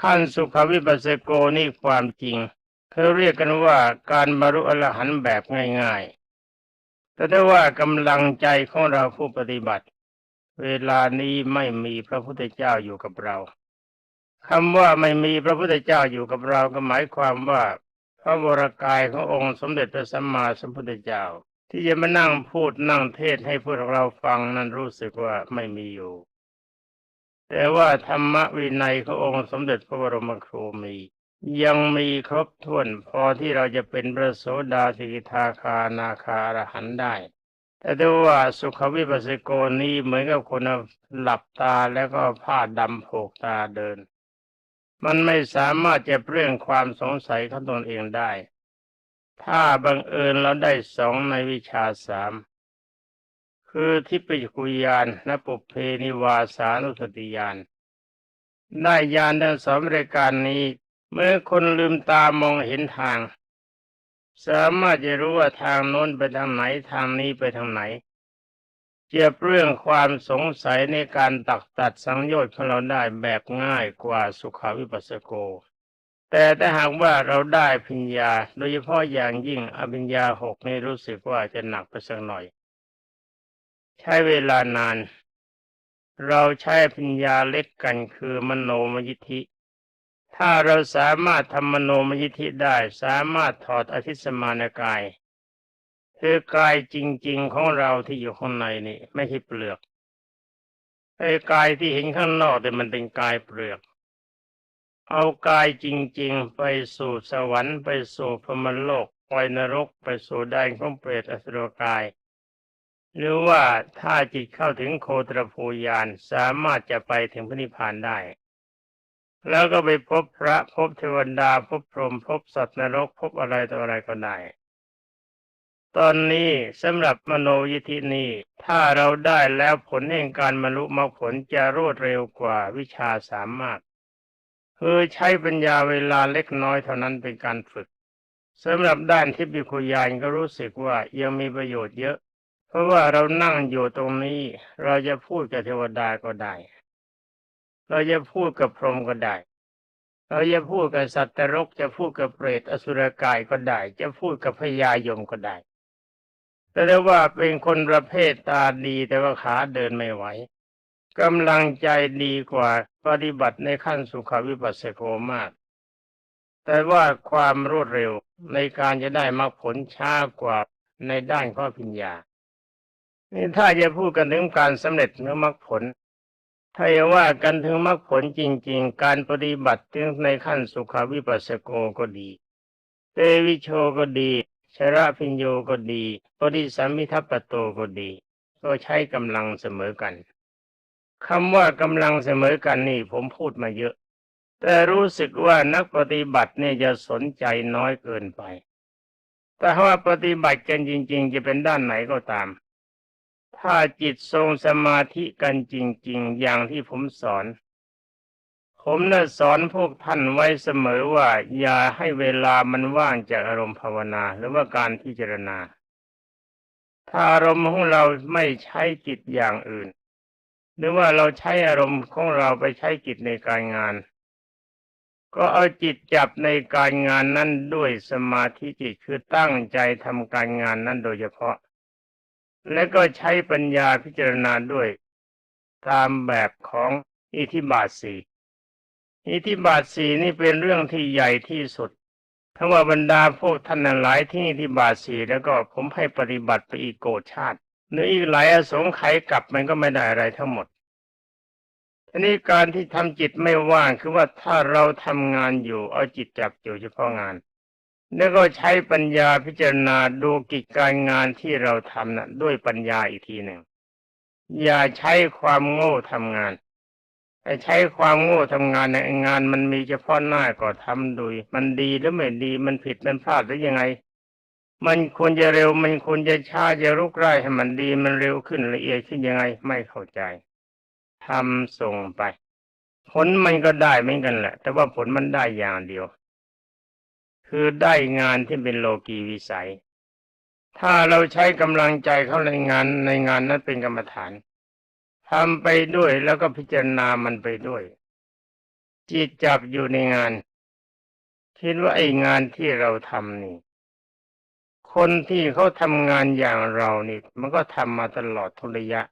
ขั้นสุขวิปัสสโกนี่ความจริงเขาเรียกกันว่าการบรรลุอรหันต์แบบง่ายๆ แต่ถ้าว่ากำลังใจของเราผู้ปฏิบัติ เวลานี้ไม่มีพระพุทธเจ้าอยู่กับเราคำว่าไม่มีพระพุทธเจ้าอยู่กับเราก็หมายความว่า พระวรากายขององค์สมเด็จพระสัมมาสัมพุทธเจ้า ที่จะมานั่งพูดนั่งเทศให้พวกเราฟังนั้นรู้สึกว่าไม่มีอยู่ แต่ว่าธรรมวินัยขององค์สมเด็จพระบรมครูมี ยังมีครบถ้วนพอที่เราจะเป็นพระโสดาสิกทาคานาคาอรหันได้ แต่ถ้าว่าสุขวิปัสสโกนี้เหมือนกับคนหลับตาแล้วก็ผ้าดำโผกตาเดิน มันไม่สามารถจะเปรื่องความสงสัยของตนเองได้ ถ้าบังเอิญเราได้สองในวิชาสาม คือทิพยคุยานและปุเพนิวาสานุสติยานได้ยานทั้งสองรายการนี้ เมื่อคนลืมตามองเห็นทาง สามารถจะรู้ว่าทางโน้นไปทางไหนทางนี้ไปทางไหนเจียบเรื่องความสงสัยในการตักตัดสังโยชน์ของเราได้แบบง่ายกว่าสุขาวิปัสสโก แต่ถ้าหากว่าเราได้พิญญา โดยเฉพาะอย่างยิ่งอภิญญาหกนี่รู้สึกว่าจะหนักไปสักหน่อย ใช้เวลานาน เราใช้พิญญาเล็กกันคือมโนมยิทธิ ถ้าเราสามารถทำมโนมยิทธิได้สามารถถอดอธิสมานกาย คือกายจริง ๆของเราที่อยู่ข้างในนี่ไม่ใช่เปลือกไอ้กายที่เห็นข้างนอกแต่มันเป็นกายเปลือก เอากายจริง ๆ ไปสู่สวรรค์ไปสู่พรมโลกไปนรกไปสู่แดนของเปรตอสุรกาย หรือว่าถ้าจิตเข้าถึงโคตรภูยานสามารถจะไปถึงพระนิพพานได้ แล้วก็ไปพบพระพบเทวดาพบพรหมพบสัตว์นรก พบอะไรต่ออะไรก็ได้ ตอนนี้สำหรับมโนยิธินี้ถ้าเราได้แล้วผลแห่งการบรรลุมรรคผลจะรวดเร็วกว่าวิชาสามารถคือใช้ปัญญาเวลาเล็กน้อยเท่านั้นเป็นการฝึกสำหรับด้านทิพยคุยานก็รู้สึกว่ายังมีประโยชน์เยอะ ราะว่าเรานั่งอยู่ตรงนี้ เราจะพูดกับเทวดาก็ได้ เราจะพูดกับพรหมก็ได้ เราจะพูดกับสัตว์นรก จะพูดกับเปรตอสุรกายก็ได้ จะพูดกับพญายมก็ได้ แต่ได้ว่าเป็นคนประเภทตาดีแต่ว่าขาเดินไม่ไหวกำลังใจดีกว่าปฏิบัติในขั้นสุขวิปัสสโกมาก แต่ว่าความรวดเร็วในการจะได้มรรคผลช้ากว่าในด้านข้อพิญญา นี่ถ้าจะพูดกันถึงการสำเร็จเนื้อมรรคผล ถ้าจะว่ากันถึงมรรคผลจริง ๆ การปฏิบัติถึงในขั้นสุขวิปัสสโกก็ดี เตวิโชก็ดีชระพิญโยก็ดีปฏิสัมมิทัปโตก็ดี ก็ใช้กำลังเสมอกันคำว่ากำลังเสมอกันนี่ผมพูดมาเยอะ แต่รู้สึกว่านักปฏิบัติเนี่ยจะสนใจน้อยเกินไป แต่ว่าปฏิบัติกันจริง ๆ จะเป็นด้านไหนก็ตาม ถ้าจิตทรงสมาธิกันจริง ๆ อย่างที่ผมสอน ผมน่ะสอนพวกท่านไว้เสมอว่า อย่าให้เวลามันว่างจากอารมณ์ภาวนา หรือว่าการพิจารณา ถ้าอารมณ์ของเราไม่ใช้จิตอย่างอื่น หรือว่าเราใช้อารมณ์ของเราไปใช้จิตในการงาน ก็เอาจิตจับในการงานนั้นด้วยสมาธิจิตคือตั้งใจทำการงานนั้นโดยเฉพาะ และก็ใช้ปัญญาพิจารณาด้วยตามแบบของอิทธิบาทสี่อิทธิบาทสี่นี่เป็นเรื่องที่ใหญ่ที่สุดทั้งว่าบรรดาพวกท่านหลายที่อิทธิบาทสี่แล้วก็ผมให้ปฏิบัติไปอีกโกรธชาติหรืออีกหลายอสงไขยกลับมันก็ไม่ได้อะไรทั้งหมดทีนี้การที่ทำจิตไม่ว่างคือว่าถ้าเราทำงานอยู่เอาจิตจับอยู่เฉพาะงาน แล้วก็ใช้ปัญญาพิจารณาดูกิจการงานที่เราทำนะด้วยปัญญาอีกทีหนึ่งอย่าใช้ความโง่ทำงานไอ้ใช้ความโง่ทำงานในงานมันมีเฉพาะหน้าก็ทำโดยมันดีหรือไม่ดีมันผิดมันพลาดหรือยังไง มันควรจะเร็วมันควรจะช้าจะรุกไร้ให้มันดีมันเร็วขึ้นละเอียดขึ้นยังไง ไม่เข้าใจทำส่งไป ผลมันก็ได้เหมือนกันแหละ แต่ว่าผลมันได้อย่างเดียว คือได้งานที่เป็นโลกีวิสัย ถ้าเราใช้กำลังใจเข้าในงานในงานนั้นเป็นกรรมฐานทำไปด้วยแล้วก็พิจารณามันไปด้วย จิตจับอยู่ในงาน คิดว่าไอ้งานที่เราทำนี่ คนที่เขาทำงานอย่างเรานี่ มันก็ทำมาตลอดทุระยะ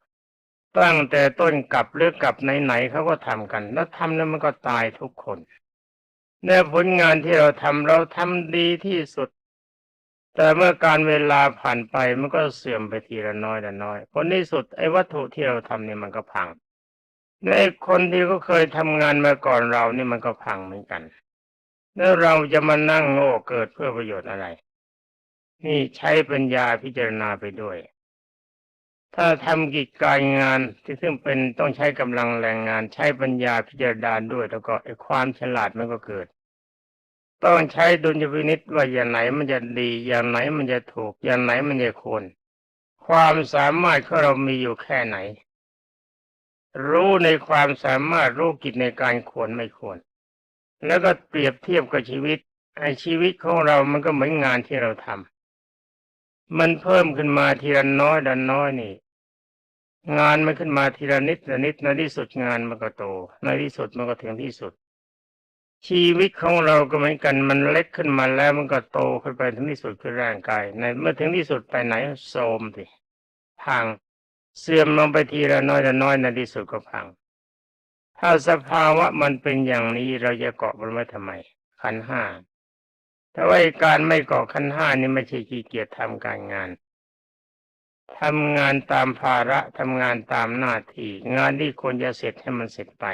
ตั้งแต่ต้นกลับหรือกลับไหนๆเขาก็ทำกัน แล้วทำแล้วมันก็ตายทุกคน ในผลงานที่เราทำเราทำดีที่สุด แต่เมื่อการเวลาผ่านไปมันก็เสื่อมไปทีละน้อยละน้อยผลที่สุดไอ้วัตถุที่เราทำเนี่ยมันก็พังในคนที่เขาเคยทำงานมาก่อนเรานี่มันก็พังเหมือนกัน แล้วเราจะมานั่งโง่เกิดเพื่อประโยชน์อะไร นี่ใช้ปัญญาพิจารณาไปด้วย ถ้าทำกิจการงานที่ซึ่งเป็นต้องใช้กำลังแรงงาน ใช้ปัญญาพิจารณาด้วย แล้วก็ไอ้ความฉลาดมันก็เกิด ต้องใช้ดุลยพินิษว่าอย่างไหนมันจะดี อย่างไหนมันจะถูก อย่างไหนมันจะควรความสามารถของเรามีอยู่แค่ไหน รู้ในความสามารถรู้กิจในการควรไม่ควร แล้วก็เปรียบเทียบกับชีวิตไอ้ชีวิตของเรามันก็เหมือนงานที่เราทำมันเพิ่มขึ้นมาทีละน้อยละน้อยนี่ งานมันขึ้นมาทีละนิดละนิดในที่สุดงานมันก็โตในที่สุดมันก็ถึงที่สุด ชีวิตของเราก็เหมือนกันมันเล็กขึ้นมาแล้วมันก็โตขึ้นไปถึงที่สุดคือร่างกาย ในเมื่อถึงที่สุดไปไหนโทมสิพังเสื่อมลงไปทีละน้อยละน้อยในที่สุดก็พัง ถ้าสภาวะมันเป็นอย่างนี้เราจะเกาะมันไว้ทำไมขันห้าแต่ว่าการไม่เกาะขันห้านี่ไม่ใช่ขี้เกียจทำการงานทำงานตามภาระทำงานตามหน้าที่ งานที่ควรจะเสร็จให้มันเสร็จไป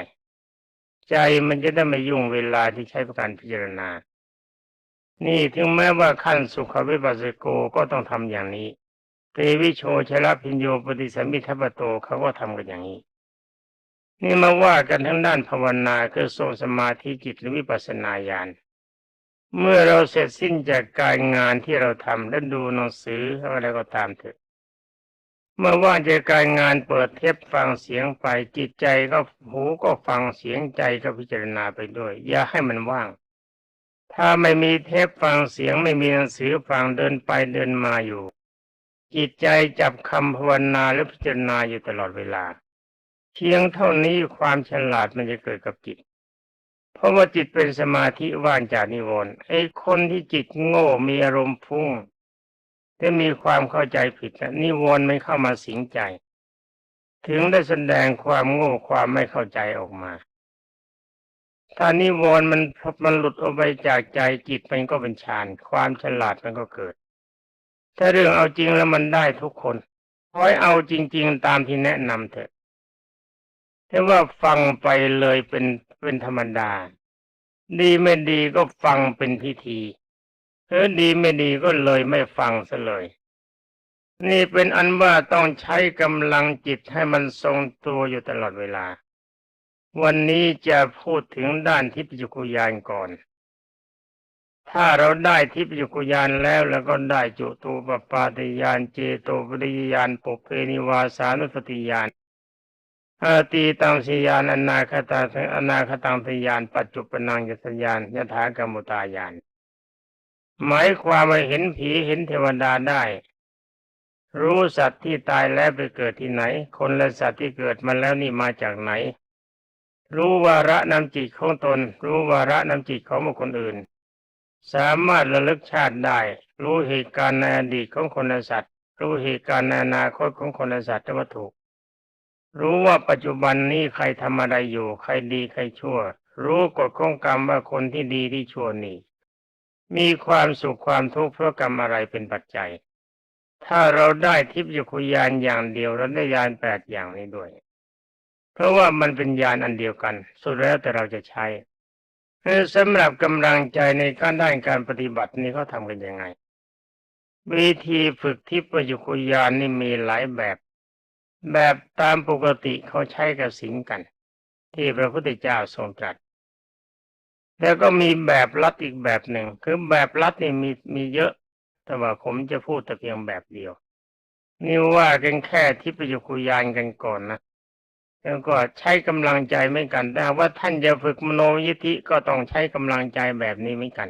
ใจมันจะได้ไม่ยุ่งเวลาที่ใช้ประการพิจารณา นี่ถึงแม้ว่าขั้นสุขวิปัสสโกก็ต้องทำอย่างนี้เตวิโชชลพิญโยปฏิสัมมิทัปโตเขาก็ทำกันอย่างนี้ นี่มาว่ากันทั้งด้านภาวนาคือทรงสมาธิจิตหรือวิปัสสนาญาณเมื่อเราเสร็จสิ้นจากการงานที่เราทำและดูหนังสืออะไรก็ตามเถอะ เมื่อว่างจากการงานเปิดเทปฟังเสียงไปจิตใจก็หูก็ฟังเสียงใจก็พิจารณาไปด้วย อย่าให้มันว่าง ถ้าไม่มีเทปฟังเสียงไม่มีหนังสือฟังเดินไปเดินมาอยู่ จิตใจจับคำภาวนาและพิจารณาอยู่ตลอดเวลา เพียงเท่านี้ความฉลาดมันจะเกิดกับจิต เพราะว่าจิตเป็นสมาธิว่างจากนิวรณ์ไอ้คนที่จิตโง่มีอารมณ์ฟุ้ง ถ้ามีความเข้าใจผิดนิวรณ์ไม่เข้ามาสิงใจ ถึงได้แสดงความโง่ความไม่เข้าใจออกมา ถ้านิวรณ์มันมันหลุดออกไปจากใจจิตมันก็เป็นฌานความฉลาดมันก็เกิด ถ้าเรื่องเอาจริงแล้วมันได้ทุกคนขอให้เอาจริง ๆ ตามที่แนะนำเถอะถ้าว่าฟังไปเลยเป็นเป็นธรรมดา ดีไม่ดีก็ฟังเป็นพิธี เออดีไม่ดีก็เลยไม่ฟังซะเลย นี่เป็นอันว่าต้องใช้กำลังจิตให้มันทรงตัวอยู่ตลอดเวลา วันนี้จะพูดถึงด้านทิพยคุยานก่อน ถ้าเราได้ทิพยคุยานแล้วแล้วก็ได้จุตูปปาติยานเจโตปริยานปุเพนิวาสานุสติยานอาตีตังสิยานอนาคตาอนาคตังทยาน ปัจจุปนังยสยานยถากรรมุตายาน หมายความว่าเห็นผีเห็นเทวดาได้ รู้สัตว์ที่ตายแล้วไปเกิดที่ไหน คนและสัตว์ที่เกิดมาแล้วนี่มาจากไหน รู้วาระนำจิตของตน รู้วาระนำจิตของบุคคลอื่น สามารถระลึกชาติได้ รู้เหตุการณ์ในอดีตของคนและสัตว์ รู้เหตุการณ์ในอนาคตของคนและสัตว์และวัตถุรู้ว่าปัจจุบันนี้ใครทำอะไรอยู่ ใครดีใครชั่ว รู้กฎของกรรมว่าคนที่ดีที่ชั่วนี่ มีความสุขความทุกข์เพราะกรรมอะไรเป็นปัจจัย ถ้าเราได้ทิพยคุยานอย่างเดียวเราได้ยานแปดอย่างนี้ด้วย เพราะว่ามันเป็นยานอันเดียวกัน สุดแล้วแต่เราจะใช้สำหรับกำลังใจในการด้านการปฏิบัตินี้เขาทำกันยังไง วิธีฝึกทิพยคุยานนี่มีหลายแบบ แบบตามปกติเขาใช้กับสิงกัน ที่พระพุทธเจ้าทรงตรัส แล้วก็มีแบบลัดอีกแบบหนึ่ง คือแบบลัดนี่มีมีเยอะ แต่ว่าผมจะพูดแต่เพียงแบบเดียว นี่ว่ากันแค่ทิพยคุยานกันก่อนนะแล้วก็ใช้กำลังใจไม่กันแต่ว่าท่านจะฝึกมโนยิธิก็ต้องใช้กำลังใจแบบนี้ไม่กัน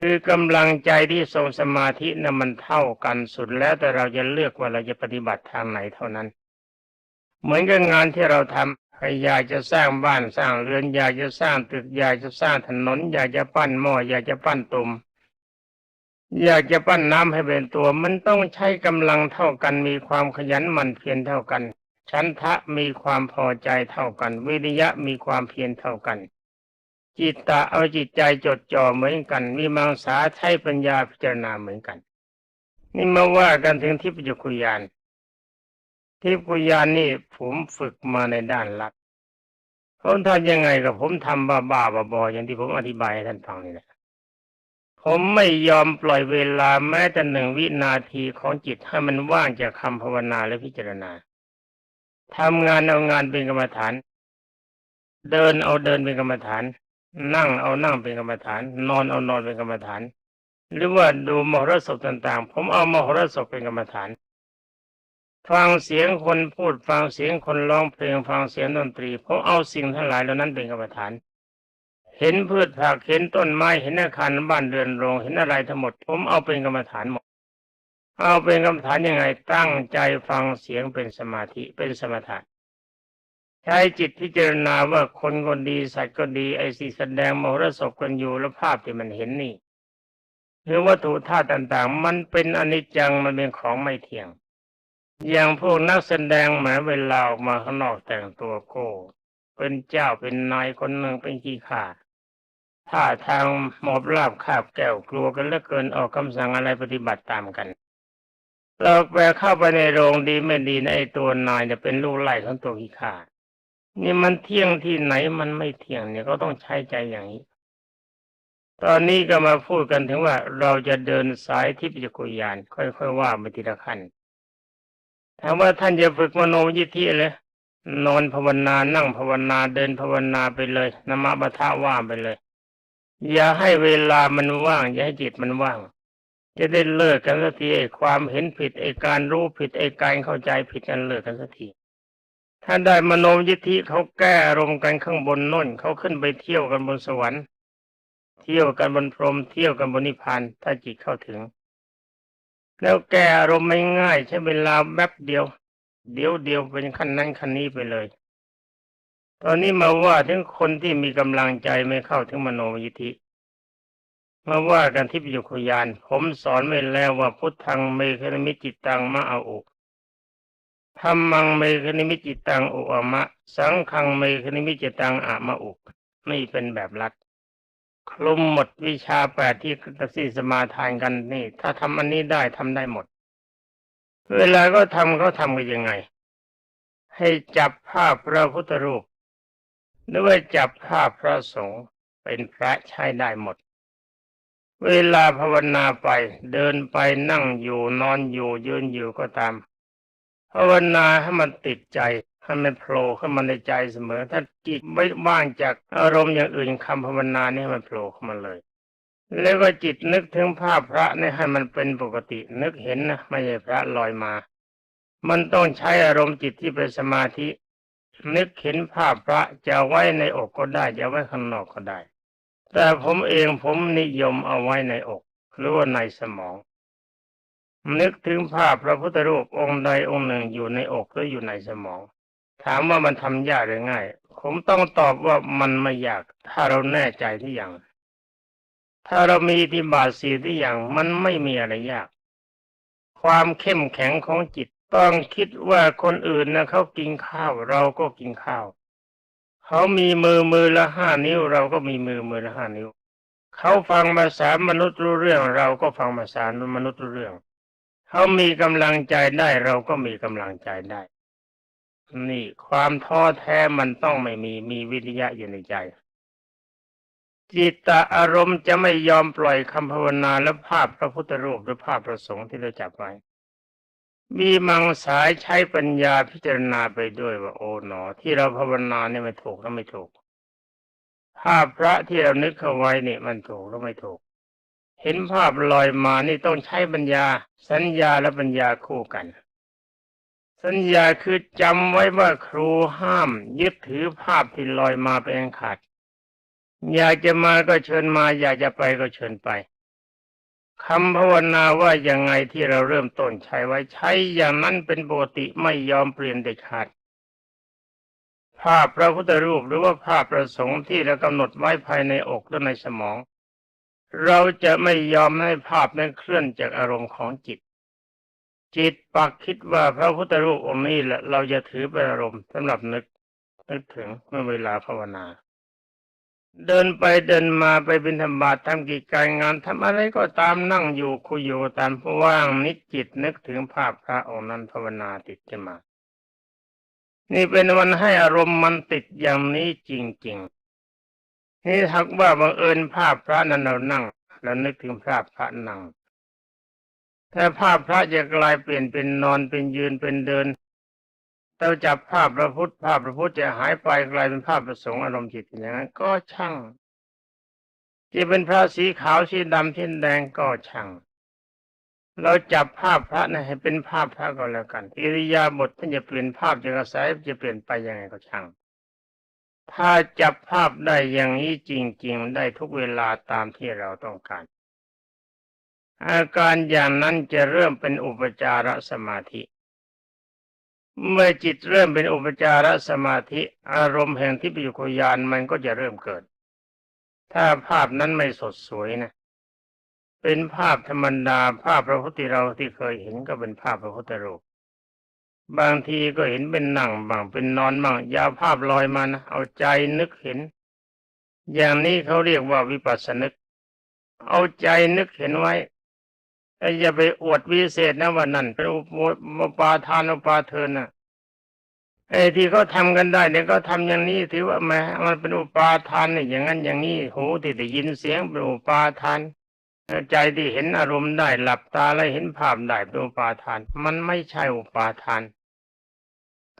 คือกำลังใจที่ทรงสมาธินะ่ะมันเท่ากันสุดแล้วแต่เราจะเลือกว่าเราจะปฏิบัติทางไหนเท่านั้น เหมือนกับงานที่เราทำ ใครอยากจะสร้างบ้านสร้างเรือนอยากจะสร้างตึกอยากจะสร้างถนน อยากจะปั้นหม้ออยากจะปั้นตุ่มอยากจะปั้นน้ำให้เป็นตัว มันต้องใช้กำลังเท่ากัน มีความขยันหมั่นเพียรเท่ากันฉันทะมีความพอใจเท่ากัน วิริยะมีความเพียรเท่ากัน จิตตะเอาจิตใจจดจ่อเหมือนกัน มีมังสาใช้ปัญญาพิจารณาเหมือนกัน นี่มาว่ากันถึงทิพยคุยาน ทิพยานนี่ผมฝึกมาในด้านลับผมทำยังไงกับผมทำบ้าบ้าๆบอๆอย่างที่ผมอธิบายให้ท่านฟังนี่แหละผมไม่ยอมปล่อยเวลาแม้แต่หนึ่งวินาทีของจิตให้มันว่างจากคำภาวนาและพิจารณาทำงานเอางานเป็นกรรมฐาน เดินเอาเดินเป็นกรรมฐาน นั่งเอานั่งเป็นกรรมฐาน นอนเอานอนเป็นกรรมฐาน หรือว่าดูมหรสพต่างๆ ผมเอามหรสพเป็นกรรมฐาน ฟังเสียงคนพูดฟังเสียงคนร้องเพลงฟังเสียงดนตรีผมเอาสิ่งทั้งหลายเหล่านั้นเป็นกรรมฐาน เห็นพืชผักเห็นต้นไม้เห็นอาคารบ้านเรือนโรงเห็นอะไรทั้งหมด ผมเอาเป็นกรรมฐานหมด เอาเป็นกรรมฐานยังไงตั้งใจฟังเสียงเป็นสมาธิเป็นสมถะใช้จิตพิจารณาว่าคนก็ดีสัตว์ก็ดีไอ้สิ่งแสดงมโหรสพกันอยู่แล้วภาพที่มันเห็นนี่หรือวัตถุธาตุต่างๆ มันเป็นอนิจจังมันเป็นของไม่เที่ยง อย่างพวกนักแสดงแหมเวลาออกมาข้างนอกแต่งตัวโก้ เป็นเจ้าเป็นนายคนหนึ่งเป็นขี้ข่าท่าทางหมอบราบคาบแก้วกลัวกันเหลือเกินออกคำสั่งอะไรปฏิบัติตามกัน เราไปเข้าไปในโรงดีไม่ดีในตัวนายเนี่ยเป็นลูกไล่ของตัวขี้ข่านี่มันเที่ยงที่ไหนมันไม่เที่ยงเนี่ยก็ต้องใช้ใจอย่างนี้ ตอนนี้ก็มาพูดกันถึงว่าเราจะเดินสายทิพยกุยาน ค่อยๆว่าไปทีละขั้น ถามว่าท่านจะฝึกมโนยิทธิเลยนอนภาวนานั่งภาวนาเดินภาวนาไปเลยนมบัทะว่าไปเลย อย่าให้เวลามันว่าง อย่าให้จิตมันว่าง จะได้เลิกกันสักทีไอ้ความเห็นผิดไอ้การรู้ผิดไอ้การเข้าใจผิดกันเลิกกันสักทีถ้าได้มโนยิทธิเขาแก้อารมณ์กันข้างบนน่นเขาขึ้นไปเที่ยวกันบนสวรรค์ เที่ยวกันบนพรหมเที่ยวกันบนนิพพานถ้าจิตเข้าถึง แล้วแกอารมณ์ไม่ง่ายใช้เวลาแป๊บเดียว เดี๋ยวเดียวเป็นขั้นนั้นขั้นนี้ไปเลย ตอนนี้มาว่าถึงคนที่มีกำลังใจไม่เข้าถึงมโนยิธิมาว่ากันที่ปิยคุยาน ผมสอนไว้แล้วว่าพุทธังเมคณมิจิตตังมะเอาอุธรรมังเมคณิมิจิตตังอุอมะ สังฆังเมคณิมิจิตตังอะมะอุไม่เป็นแบบรัด คลุมหมดวิชาแปดที่ตัสีสมาทานกันนี่ ถ้าทำอันนี้ได้ทำได้หมด เวลาก็ทำเขาทำกันยังไง ให้จับภาพพระพุทธรูปหรือว่าจับภาพพระสงฆ์เป็นพระใช้ได้หมด เวลาภาวนาไปเดินไปนั่งอยู่นอนอยู่ยืนอยู่ก็ตาม ภาวนาให้มันติดใจ ให้มันโผล่ขึ้นมาในใจเสมอ ถ้าจิตไม่ว่างจากอารมณ์อย่างอื่นคำภาวนานี่ให้มันโผล่เข้ามาเลย แล้วก็จิตนึกถึงภาพพระนี่ให้มันเป็นปกติ นึกเห็นนะไม่ใช่พระลอยมา มันต้องใช้อารมณ์จิตที่เป็นสมาธิ นึกเห็นภาพพระจะไว้ในอกก็ได้จะไว้ข้างนอกก็ได้ แต่ผมเองผมนิยมเอาไว้ในอกหรือว่าในสมองนึกถึงภาพพระพุทธรูปองค์ใดองค์หนึ่งอยู่ในอกหรืออยู่ในสมอง ถามว่ามันทำยากหรือง่าย ผมต้องตอบว่ามันไม่ยาก ถ้าเราแน่ใจที่อย่าง ถ้าเรามีอิทธิบาสีที่อย่าง มันไม่มีอะไรยาก ความเข้มแข็งของจิตต้องคิดว่าคนอื่นนะเขากินข้าว เราก็กินข้าว เขามีมือมือละห้านิ้ว เราก็มีมือมือละห้านิ้ว เขาฟังภาษามนุษย์รู้เรื่อง เราก็ฟังภาษามนุษย์รู้เรื่อง เขามีกำลังใจได้เราก็มีกำลังใจได้ นี่ความท้อแท้มันต้องไม่มีมีวิทยะอยู่ในใจ จิตตอารมณ์จะไม่ยอมปล่อยคำภาวนาและภาพพระพุทธรูปหรือภาพประสงค์ที่เราจับไว้มีมังสายใช้ปัญญาพิจารณาไปด้วยว่าโอ๋หนอ ที่เราภาวนาเนี่ยมันถูกแล้วไม่ถูกภาพพระที่เรานึกเข้าไว้เนี่ยมันถูกแล้วไม่ถูก เห็นภาพลอยมานี่ต้องใช้ปัญญา สัญญาและปัญญาคู่กัน สัญญาคือจำไว้ว่าครูห้าม ยึดถือภาพที่ลอยมาเป็นขาดอยากจะมาก็เชิญมา อยากจะไปก็เชิญไปคำภาวนาว่ายังไงที่เราเริ่มต้นใช้ไว้ใช้อย่างนั้นเป็นปกติไม่ยอมเปลี่ยนเด็ดขาดภาพพระพุทธรูปหรือว่าภาพประสงค์ที่เรากำหนดไว้ภายในอกและในสมอง เราจะไม่ยอมให้ภาพนั้นเคลื่อนจากอารมณ์ของจิต จิตปักคิดว่าพระพุทธรูปองค์นี้แหละเราจะถือเป็นอารมณ์สำหรับนึกนึกถึงเมื่อเวลาภาวนา เดินไปเดินมาไปบิณฑบาตทำกิจการงานทำอะไรก็ตามนั่งอยู่คุยอยู่ตามผู้ว่างนิจจิตนึกถึงภาพพระองค์นั้นภาวนาติดขึ้นมา นี่เป็นวันให้อารมณ์มันติดอย่างนี้จริงๆนี่ทักว่าบังเอิญภาพพระนั้นเรานั่ง แล้วนึกถึงภาพพระนั่ง ถ้าภาพพระจะกลายเปลี่ยนเป็นนอนเป็นยืนเป็นเดินเราจับภาพพระพุทธภาพพระพุทธจะหายไปกลายเป็นภาพประสงค์อารมณ์จิตอย่างนั้นก็ช่างจะเป็นพระสีขาวสีดำที่แดงก็ช่าง เราจับภาพพระนะให้เป็นภาพพระก็แล้วกัน อิริยาบถท่านจะเปลี่ยนภาพจะกระแสจะเปลี่ยนไปยังไงก็ช่าง ถ้าจับภาพได้อย่างนี้จริง ๆ ได้ทุกเวลาตามที่เราต้องการ อาการอย่างนั้นจะเริ่มเป็นอุปจารสมาธิ เมื่อจิตเริ่มเป็นอุปจารสมาธิ อารมณ์แห่งที่ปิยุคยานมันก็จะเริ่มเกิด ถ้าภาพนั้นไม่สดสวยนะ เป็นภาพธรรมดาภาพพระพุทธเราที่เคยเห็นก็เป็นภาพพระพุทธรูปบางทีก็เห็นเป็นนั่งบางเป็นนอนบางยาวภาพลอยมานะเอาใจนึกเห็น อย่างนี้เขาเรียกว่าวิปัสสนึก เอาใจนึกเห็นไว้ อย่าไปอวดวิเศษนะว่านั่นเป็นอุปาทานอุปาเทินนะไอ้ที่เขาทำกันได้เนี่ยก็ทำอย่างนี้ถือว่าแหม้มันเป็นอุปาทานเนี่ยอย่างนั้นอย่างนี้หูที่ได้ยินเสียงเป็นอุปาทานใจที่เห็นอารมณ์ได้หลับตาแล้วเห็นภาพได้เป็นอุปาทาน มันไม่ใช่อุปาทาน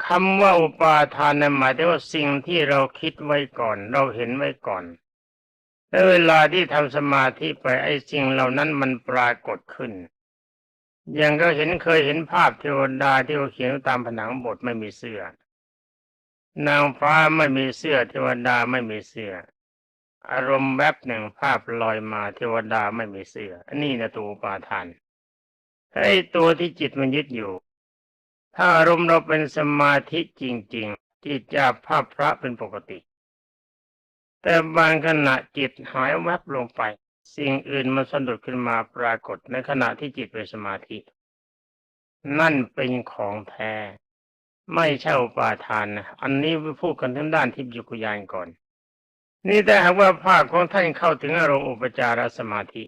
คำว่าอุปาทานนั้นหมายถึงว่าสิ่งที่เราคิดไว้ก่อน เราเห็นไว้ก่อน แล้วเวลาที่ทำสมาธิไปไอ้สิ่งเหล่านั้นมันปรากฏขึ้นย่างก็เห็นเคยเห็นภาพเทวดาที่เขาเขียนตามผนังบทไม่มีเสื้อ นางฟ้าไม่มีเสื้อ เทวดาไม่มีเสื้อ อารมณ์แวบหนึ่งภาพลอยมาเทวดาไม่มีเสื้อนนี้นะตัวปาทานไอ้ตัวที่จิตมันยึดอยู่ ถ้าอารมณ์เราเป็นสมาธิจริงๆที่จะภาพพระเป็นปกติ แต่บางขณะจิตหายแวบลงไป สิ่งอื่นมันสะดุดขึ้นมาปรากฏในขณะที่จิตเป็นสมาธิ นั่นเป็นของแท้ ไม่ใช่อุปาทานนะอันนี้พูดกันทั้งด้านทิพยุกุยานก่อน นี่แต่หากว่าภาคของท่านเข้าถึงอารมณ์อุปจารสมาธิ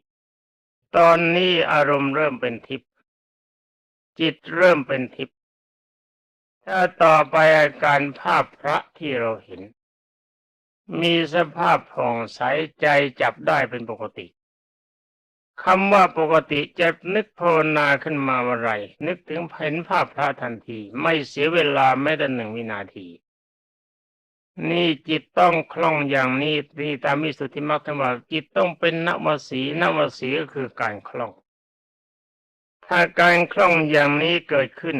ตอนนี้อารมณ์เริ่มเป็นทิพย์จิตเริ่มเป็นทิพย์ถ้าต่อไปอาการภาพพระที่เราเห็น มีสภาพผ่องใสใจจับได้เป็นปกติคำว่าปกติจะนึกภาวนาขึ้นมาเมื่อไรนึกถึงเห็นภาพพระทันที ไม่เสียเวลาแม้แต่หนึ่งวินาที นี่จิตต้องคล่องอย่างนี้นี่ตามมิสุทธิมรรคธรรมจิตต้องเป็นนวสีนวสีก็คือการคล่อง ถ้าการคล่องอย่างนี้เกิดขึ้น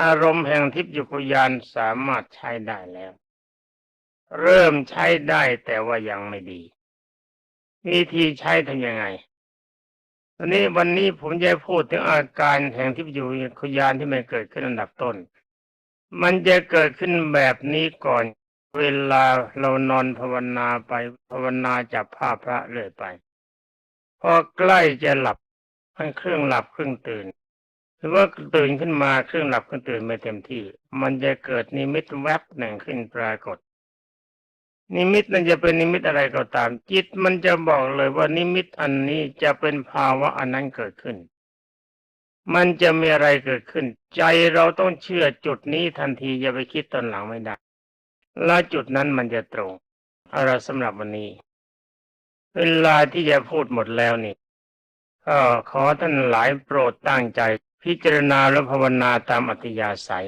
อารมณ์แห่งทิพยุกยานสามารถใช้ได้แล้ว เริ่มใช้ได้แต่ว่ายังไม่ดี วิธีใช้ทำยังไงตอนนี้วันนี้ผมจะพูดถึงอาการแห่งทิพยุกยานที่มันเกิดขึ้นอันดับต้น มันจะเกิดขึ้นแบบนี้ก่อน เวลาเรานอนภาวนาไปภาวนาจับภาพพระเรื่อยไป พอใกล้จะหลับมันเครื่องหลับเครื่องตื่นหรือว่าตื่นขึ้นมาเครื่องหลับเครื่องตื่นไม่เต็มที่ มันจะเกิดนิมิตแวบหนึ่งขึ้นปรากฏ นิมิตนั้นจะเป็นนิมิตอะไรก็ตาม จิตมันจะบอกเลยว่านิมิตอันนี้จะเป็นภาวะอันนั้นเกิดขึ้น มันจะมีอะไรเกิดขึ้น ใจเราต้องเชื่อจุดนี้ทันทีอย่าไปคิดตอนหลังไม่ได้แล้วจุดนั้นมันจะตรงเอาละสำหรับวันนี้ เวลาที่จะพูดหมดแล้วนี่ก็ขอท่านหลายโปรดตั้งใจ พิจารณาและภาวนาตามอัธยาศัย